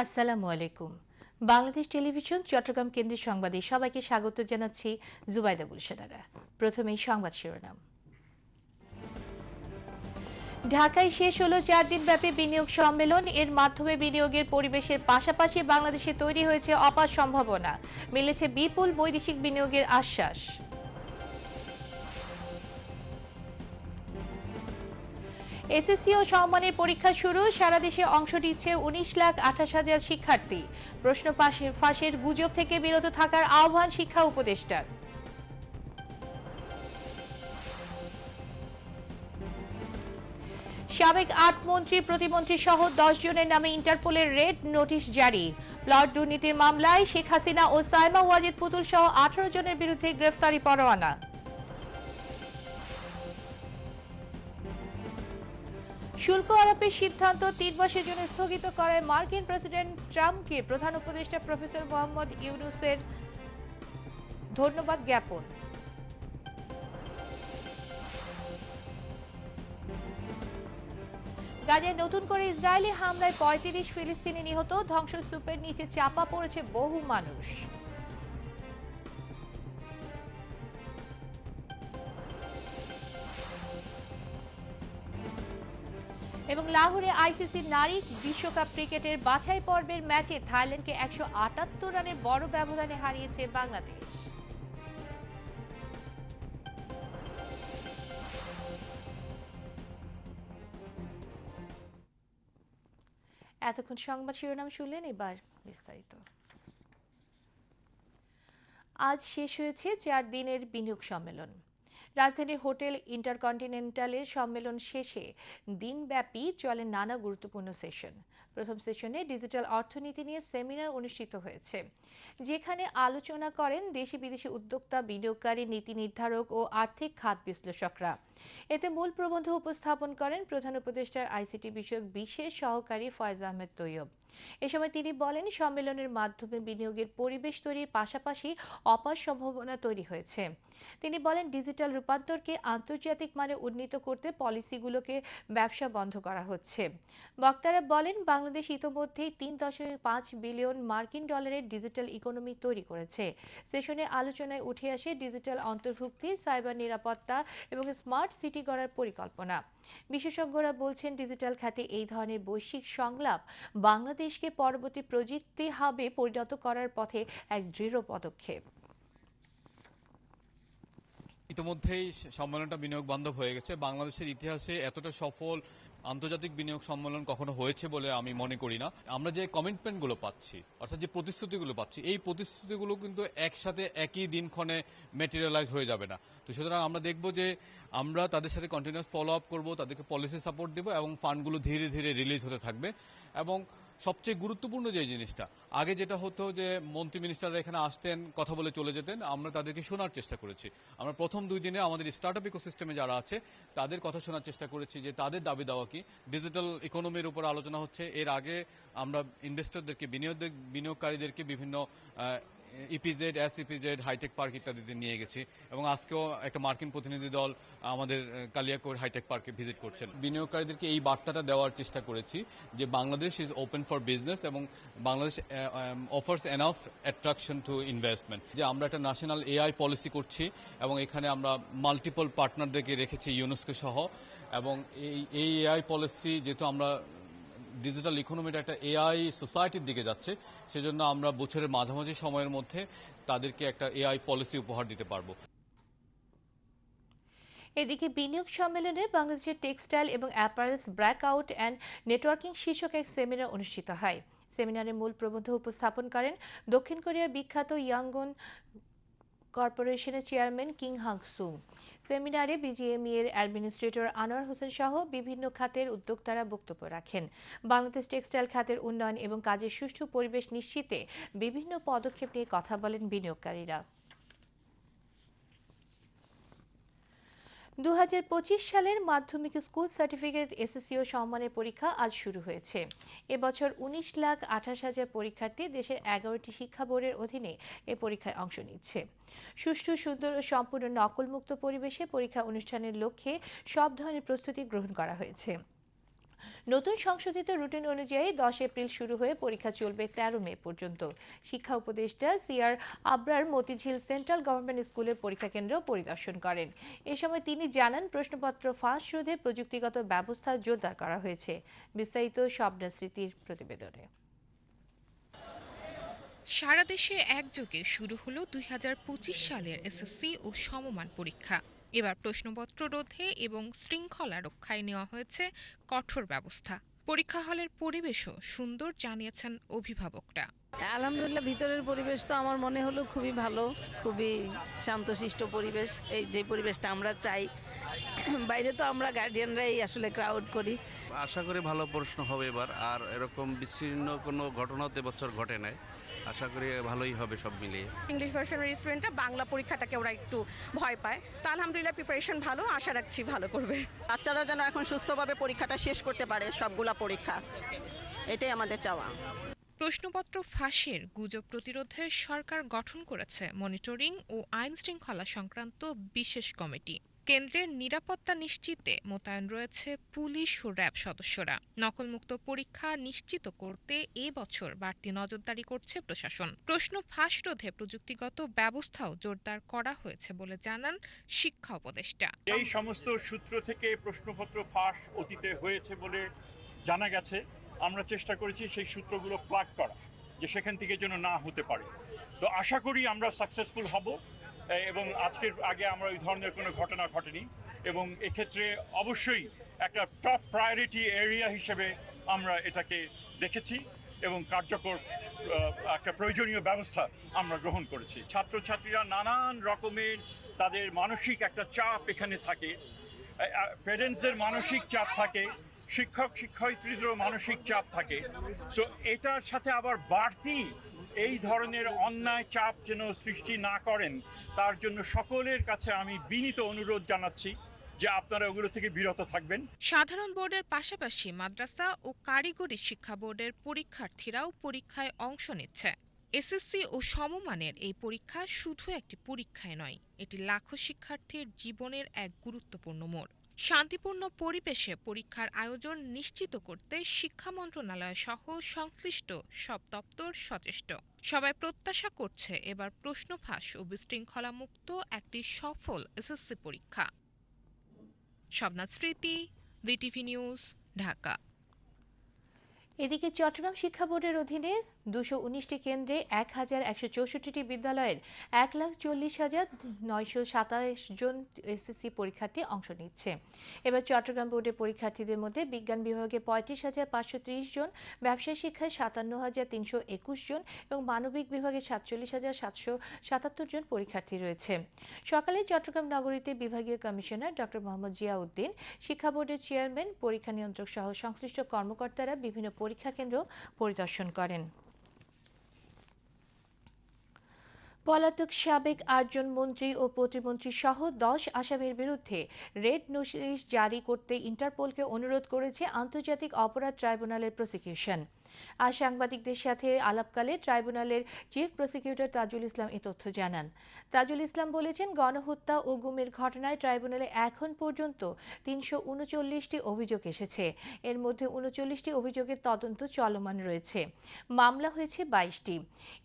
আসসালামু আলাইকুম। বাংলাদেশ টেলিভিশন, চট্টগ্রাম কেন্দ্রের সংবাদে সবাইকে স্বাগত জানাচ্ছি জুবাইদা গুলশানারা। প্রথমেই সংবাদ শিরোনাম। ঢাকায় শেষ হলো চার দিনব্যাপী বিনিয়োগ সম্মেলন। এর মাধ্যমে বিনিয়োগের পরিবেশের পাশাপাশি বাংলাদেশে তৈরি হয়েছে অপার সম্ভাবনা। মিলেছে বিপুল বৈদেশিক বিনিয়োগের আশ্বাস। এসএসসি ও সম্মানের পরীক্ষা শুরু। সারা দেশে অংশ নিচ্ছে উনিশ লাখ আঠাশ হাজার শিক্ষার্থী। প্রশ্ন ফাঁসের গুজব থেকে বিরত থাকার আহ্বান শিক্ষা উপদেষ্টার। সাবেক আট মন্ত্রী, প্রতিমন্ত্রী সহ দশ জনের নামে ইন্টারপোলের রেড নোটিশ জারি। প্লট দুর্নীতির মামলায় শেখ হাসিনা ও সাইমা ওয়াজিদ পুতুল সহ আঠারো জনের বিরুদ্ধে গ্রেফতারি পরোয়ানা। শুল্ক আরোপের সিদ্ধান্ত তিন মাসের জন্য স্থগিত করায় মার্কিন প্রেসিডেন্ট ট্রাম্পকে প্রধান উপদেষ্টা প্রফেসর মোহাম্মদ ইউনুসের ধন্যবাদ জ্ঞাপন। গাজায় নতুন করে ইসরায়েলি হামলায় পঁয়ত্রিশ ফিলিস্তিনি নিহত, ধ্বংসস্তূপের নিচে চাপা পড়েছে বহু মানুষ। এবং লাহোরে আইসিসি নারী বিশ্বকাপ ক্রিকেটের বাছাই পর্বের ম্যাচে থাইল্যান্ডকে একশো আটাত্তর রানের বড় ব্যবধানে হারিয়েছে বাংলাদেশ। এতক্ষণ সংবাদ শিরোনাম শুনলেন, এবার বিস্তারিত। আজ শেষ হয়েছে চার দিনের বিনিয়োগ সম্মেলন। রাজধানীর হোটেল ইন্টারকন্টিনেন্টালের সম্মেলন শেষে দিনব্যাপী চলে নানা গুরুত্বপূর্ণ সেশন। প্রথম সেশনে ডিজিটাল অর্থনীতি নিয়ে সেমিনার অনুষ্ঠিত হয়েছে। যেখানে আলোচনা করেন দেশি বিদেশি উদ্যোক্তা, বিনিয়োগকারী, নীতি নির্ধারক ও আর্থিক খাত বিশ্লেষকরা। এতে মূল প্রবন্ধ উপস্থাপন করেন প্রধান উপদেষ্টার আইসিটি বিষয়ক বিশেষ সহকারী ফয়েজ আহমেদ তৈয়ব। এ সময় তিনি বলেন, সম্মেলনের মাধ্যমে বিনিয়োগের পরিবেশ তৈরির পাশাপাশি অপার সম্ভাবনা তৈরি হয়েছে। তিনি বলেন, ডিজিটাল রূপান্তরকে আন্তর্জাতিক মানে উন্নীত করতে পলিসিগুলোকে ব্যবসা বন্ধ করা হচ্ছে। বক্তারা বলেন, বাংলাদেশ ইতোমধ্যেই তিন দশমিক পাঁচ বিলিয়ন মার্কিন ডলারের ডিজিটাল ইকোনমি তৈরি করেছে। সেশনে আলোচনায় উঠে আসে, ডিজিটাল অন্তর্ভুক্তি, সাইবার নিরাপত্তা এবং স্মার্ট সিটি গড়ার পরিকল্পনা। বিশেষজ্ঞরা বলছেন ডিজিটাল খাতে এই ধরনের বৈশ্বিক সংলাপ বাংলাদেশকে পরবর্তী প্রযুক্তি হাবে পরিণত করার পথে এক দৃঢ় পদক্ষেপ। ইতিমধ্যেই সম্মেলনটা বিনিয়োগ বান্ধব হয়ে গেছে। বাংলাদেশের ইতিহাসে এতটা সফল আন্তর্জাতিক বিনিয়োগ সম্মেলন কখনো হয়েছে বলে আমি মনে করি না। আমরা যে কমিটমেন্টগুলো পাচ্ছি, অর্থাৎ যে প্রতিশ্রুতিগুলো পাচ্ছি, এই প্রতিশ্রুতিগুলো কিন্তু একসাথে একই দিনক্ষণে মেটেরিয়ালাইজ হয়ে যাবে না। তো সুতরাং আমরা দেখব যে আমরা তাদের সাথে কন্টিনিউস ফলো আপ করব, তাদেরকে পলিসি সাপোর্ট দেবো এবং ফান্ডগুলো ধীরে ধীরে রিলিজ হতে থাকবে এবং সবচেয়ে গুরুত্বপূর্ণ যে জিনিসটা, আগে যেটা হতো যে মন্ত্রী মিনিস্টাররা এখানে আসতেন, কথা বলে চলে যেতেন, আমরা তাদেরকে শোনার চেষ্টা করেছি। আমরা প্রথম দুই দিনে আমাদের স্টার্ট আপ ইকোসিস্টেমে যারা আছে, তাদের কথা শোনার চেষ্টা করেছি যে তাদের দাবি দেওয়া কি। ডিজিটাল ইকোনমির উপর আলোচনা হচ্ছে, এর আগে আমরা ইনভেস্টরদেরকে বিনিয়োগ বিনিয়োগকারীদেরকে বিভিন্ন EPZ S EPZ hi tech park ইত্যাদিতে নিয়ে গেছি এবং আজকেও একটা মার্কিন প্রতিনিধি দল আমাদের কালিয়াকোর হাইটেক পার্কে ভিজিট করছেন। বিনিয়োগকারীদেরকে এই বার্তাটা দেওয়ার চেষ্টা করেছি যে Bangladesh is open for business এবং Bangladesh offers enough attraction to investment যে আমরা একটা ন্যাশনাল এআই পলিসি করছি এবং এখানে আমরা মাল্টিপল পার্টনারদেরকে রেখেছি ইউনেস্কো সহ এবং এই এই এআই পলিসি যেহেতু আমরা ডিজিটাল ইকোনমিটা একটা এআই সোসাইটির দিকে যাচ্ছে, সেজন্য আমরা বছরের মাঝামাঝি সময়ের মধ্যে তাদেরকে একটা এআই পলিসি উপহার দিতে পারব। এদিকে বিনিয়োগ সম্মেলনে বাংলাদেশের টেক্সটাইল এবং অ্যাপারেলস ব্র্যাকআউট অ্যান্ড নেটওয়ার্কিং শীর্ষক এক সেমিনার অনুষ্ঠিত হয়। সেমিনারে মূল প্রবন্ধ উপস্থাপন করেন দক্ষিণ কোরিয়ার বিখ্যাত ইয়াঙ্গন কর্পোরেশনের চেয়ারম্যান কিং হাংসু সেমিনারে বিজিএমই এর অ্যাডমিনিস্ট্রেটর আনোয়ার হোসেন সহ বিভিন্ন খাতের উদ্যোক্তারা বক্তব্য রাখেন। বাংলাদেশ টেক্সটাইল খাতের উন্নয়ন এবং কাজের সুষ্ঠু পরিবেশ নিশ্চিতে বিভিন্ন পদক্ষেপ নিয়ে কথা বলেন বিনিয়োগকারীরা। দু হাজার পঁচিশ সালের মাধ্যমিক স্কুল সার্টিফিকেট এসএসসিও সম্মানের পরীক্ষা আজ শুরু হয়েছে। এবছর উনিশ লাখ আঠাশ হাজার পরীক্ষার্থী দেশের এগারোটি শিক্ষা বোর্ডের অধীনে এ পরীক্ষায় অংশ নিচ্ছে। সুষ্ঠু, সুন্দর ও সম্পূর্ণ নকলমুক্ত পরিবেশে পরীক্ষা অনুষ্ঠানের লক্ষ্যে সব ধরনের প্রস্তুতি গ্রহণ করা হয়েছে। নতুন সংশোধিত রুটিন অনুযায়ী দশ এপ্রিল শুরু হয়ে পরীক্ষা চলবে তেরো মে পর্যন্ত। শিক্ষা উপদেষ্টা C R Abrar Motijheel central government স্কুলের পরীক্ষা কেন্দ্র পরিদর্শন করেন। এ সময় তিনি জানান, প্রশ্নপত্র ফাঁস রোধে প্রযুক্তিগত ব্যবস্থা জোরদার করা হয়েছে। বিস্তারিত স্বপ্ন স্মৃতির প্রতিবেদনে। সারা দেশে একযোগে শুরু হলো দুই হাজার পঁচিশ সালের এসএসসি ও সমমান পরীক্ষা। এবার প্রশ্নপত্র রোধে এবং শৃঙ্খলা রক্ষায় নেওয়া হয়েছে কঠোর ব্যবস্থা। পরীক্ষা হলের পরিবেশও সুন্দর জানিয়েছেন অভিভাবকরা। আলহামদুলিল্লাহ ভিতরের পরিবেশ তো আমার মনে হলো খুবই ভালো খুবই শান্তশিষ্ট পরিবেশ। এই যে পরিবেশটা আমরা চাই বাইরে তো আমরা গার্ডিয়ানরাই আসলে ক্রাউড করি। আশা করি ভালো প্রশ্ন হবে এবার আর এরকম বিচ্ছিন্ন কোনো ঘটনা তো এবছর ঘটে নাই। আশা করি ভালোই হবে সব মিলিয়ে। ইংলিশ ভার্সনের স্টুডেন্টরা বাংলা পরীক্ষাটাকে ওরা একটু ভয় পায়। তা আলহামদুলিল্লাহ প্রিপারেশন ভালো আশা রাখছি ভালো করবে। বাচ্চারা যেন এখন সুস্থভাবে পরীক্ষাটা শেষ করতে পারে সবগুলা পরীক্ষা। এটাই আমাদের চাওয়া। প্রশ্নপত্র ফাঁসের গুজব প্রতিরোধে সরকার গঠন করেছে মনিটরিং ও আইন শৃঙ্খলা সংক্রান্ত বিশেষ কমিটি। কেন্দ্রের নিরাপত্তা নিশ্চিতে মোতায়েন রয়েছে পুলিশ ও র্যাব সদস্যরা। নকলমুক্ত পরীক্ষা নিশ্চিত করতে এ বছর বাড়তি নজরদারি করছে প্রশাসন। প্রশ্ন ফাঁস রোধে প্রযুক্তিগত ব্যবস্থাও জোরদার করা হয়েছে বলে জানান শিক্ষা উপদেষ্টা। এই সমস্ত সূত্র থেকে প্রশ্নপত্র ফাঁস অতীতে হয়েছে বলে জানা গেছে। আমরা চেষ্টা করেছি সেই সূত্রগুলো প্লাগ করা যে সেখান থেকে যেন না হতে পারে। তো আশা করি আমরা সাকসেসফুল হব। এবং আজকের আগে আমরা ওই ধরনের কোনো ঘটনা ঘটেনি। এবং এক্ষেত্রে অবশ্যই একটা টপ প্রায়োরিটি এরিয়া হিসেবে আমরা এটাকে দেখেছি এবং কার্যকর একটা প্রয়োজনীয় ব্যবস্থা আমরা গ্রহণ করেছি। ছাত্রছাত্রীরা নানান রকমের তাদের মানসিক একটা চাপ এখানে থাকে। প্যারেন্টসদের মানসিক চাপ থাকে শিক্ষক শিক্ষয়িত্রীদেরও মানসিক চাপ থাকে। সো এটার সাথে আবার বাড়তি এই ধরনের অন্যায় চাপ যেন সৃষ্টি না করেন, তার জন্য সকলের কাছে আমি বিনীত অনুরোধ জানাচ্ছি যে আপনারা ওগুলো থেকে বিরত থাকবেন। সাধারণ বোর্ডের পাশাপাশি মাদ্রাসা ও কারিগরি শিক্ষা বোর্ডের পরীক্ষার্থীরাও পরীক্ষায় অংশ নিচ্ছে। এসএসসি ও সমমানের এই পরীক্ষা শুধু একটি পরীক্ষায় নয়, এটি লাখো শিক্ষার্থীর জীবনের এক গুরুত্বপূর্ণ মোড়। শান্তিপূর্ণ পরিবেশে পরীক্ষার আয়োজন নিশ্চিত করতে শিক্ষা মন্ত্রণালয় সহ সংশ্লিষ্ট সব দপ্তর সচেষ্ট। সবাই প্রত্যাশা করছে এবার প্রশ্ন ফাঁস ও বিশৃঙ্খলা মুক্ত একটি সফল এসএসসি পরীক্ষা। শবনাথ স্মৃতি বিটিভি নিউজ, ঢাকা। এদিকে চট্টগ্রাম শিক্ষা বোর্ডের অধীনে দুশো উনিশটি কেন্দ্রে এক হাজার একশো চৌষট্টিটি বিদ্যালয়ের এক লাখ চল্লিশ হাজার নয়শো সাতাশ জন এসএসসি পরীক্ষার্থী অংশ নিচ্ছে। এবার চট্টগ্রাম বোর্ডের পরীক্ষার্থীদের মধ্যে বিজ্ঞান বিভাগে পঁয়ত্রিশ হাজার পাঁচশো ত্রিশ জন, ব্যবসায় শিক্ষায় সাতান্ন হাজার তিনশো একুশ জন এবং মানবিক বিভাগে সাতচল্লিশ হাজার সাতশো সাতাত্তর জন পরীক্ষার্থী রয়েছে। সকালে চট্টগ্রাম নগরীতে বিভাগীয় কমিশনার ডক্টর মোহাম্মদ জিয়াউদ্দিন, শিক্ষা বোর্ডের চেয়ারম্যান, পরীক্ষা নিয়ন্ত্রক সহ সংশ্লিষ্ট কর্মকর্তারা বিভিন্ন পরীক্ষা কেন্দ্র পরিদর্শন করেন। পলাতক সাবেক আটজন মন্ত্রী ও প্রতিমন্ত্রী সহ দশ আসামির বিরুদ্ধে রেড নোটিশ জারি করতে ইন্টারপোলকে অনুরোধ করেছে আন্তর্জাতিক অপরাধ ট্রাইব্যুনালের প্রসিকিউশন। আজ সাংবাদিকদের সাথে আলাপকালে ট্রাইব্যুনালের চিফ প্রসিকিউটর তাজুল ইসলাম এ তথ্য জানান। তাজুল ইসলাম বলেছেন, গণহত্যা ও গুমের ঘটনায় ট্রাইব্যুনালে এখন পর্যন্ত তিনশো উনচল্লিশটি অভিযোগ এসেছে। এর মধ্যে উনচল্লিশটি অভিযোগের তদন্ত চলমান রয়েছে। মামলা হয়েছে বাইশটি।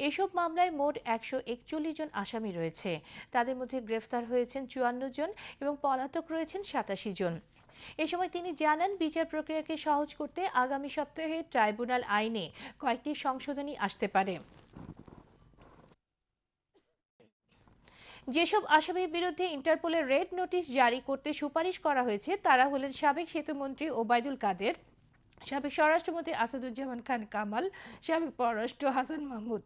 এসব মামলায় মোট একশো একচল্লিশ জন আসামি রয়েছে। তাদের মধ্যে গ্রেফতার হয়েছেন চুয়ান্ন জন এবং পলাতক রয়েছেন সাতাশি জন। এ সময় তিনি জানান, বিচার প্রক্রিয়াকে সহজ করতে আগামী সপ্তাহে ট্রাইব্যুনাল আইনে কয়েকটি সংশোধনী আসতে পারে। যেসব আসামির বিরুদ্ধে ইন্টারপোলের রেড নোটিশ জারি করতে সুপারিশ করা হয়েছে, তারা হলেন সাবেক সেতুমন্ত্রী ওবায়দুল কাদের, সাবেক স্বরাষ্ট্রমন্ত্রী আসাদুজ্জামান খান কামাল, সাবেক পররাষ্ট্র হাসান মাহমুদ।